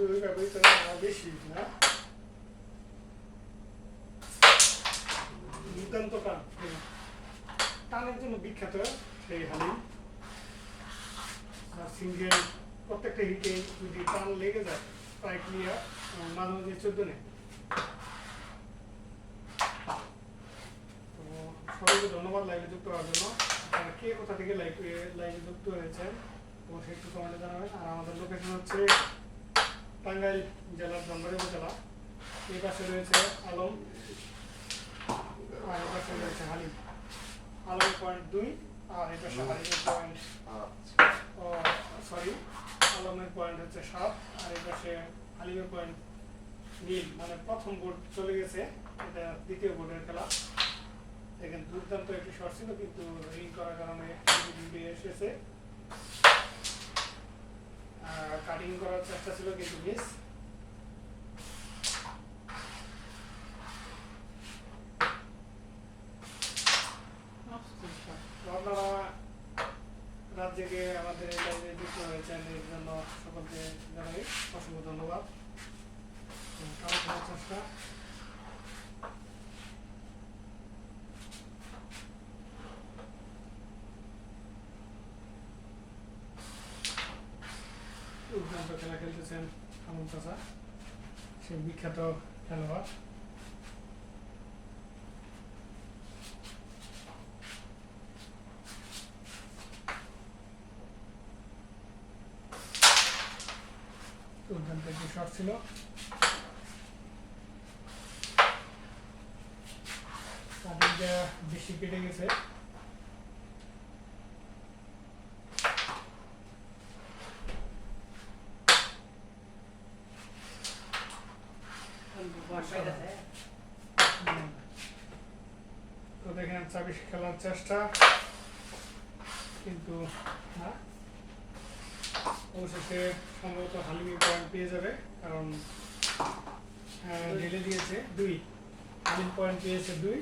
ওই ব্যবহৃত বেশি না দুর্দান্ত টান টানের জন্য বিখ্যাত সেই হালিম আর সিঙ্গেল প্রত্যেকটা হিটে যদি টান লেগে যায় প্রায় ক্লিয়ার মাঝে মাঝে চোদ্দ নেই তো সবাইকে ধন্যবাদ লাইভে যুক্ত হওয়ার জন্য আপনারা কে কোথা থেকে লাইভে লাইভে যুক্ত হয়েছেন অবশ্যই একটু কমেন্টে জানাবেন আর আমাদের লোকেশন হচ্ছে টাঙ্গাইল জেলার ধনবাড়ি উপজেলা। এই পাশে রয়েছে আলম আর এই পাশে রয়েছে হালিম। আলম পয়েন্ট দুই আর এই পাশে হালিমের পয়েন্ট সরি আলমের পয়েন্ট হচ্ছে সাত আর এই পাশে হালিমের পয়েন্ট নীল। মানে প্রথম বোর্ড চলে গেছে এটা দ্বিতীয় বোর্ডের খেলা। দেখেন দুর্দান্ত একটি শট ছিল কিন্তু রিং করার কারণে এসেছে। কাটিং করার চেষ্টা ছিল কিন্তু মিস আমাদের সকলকে অসংখ্য ধন্যবাদ। চেষ্টা দুর্দান্ত খেলা খেলতেছেন আমন চাষা সেই বিখ্যাত খেলোয়াড় দুর্দান্ত একটি শট ছিল। বেশি কেটে গেছে। তো দেখেন চাবি খেলার চেষ্টা। কিন্তু না অবশেষে সম্ভবত হালিমি পয়েন্ট পেয়ে যাবে কারণ ঢেলে দিয়েছে দুই। হালিম পয়েন্ট পেয়েছে দুই।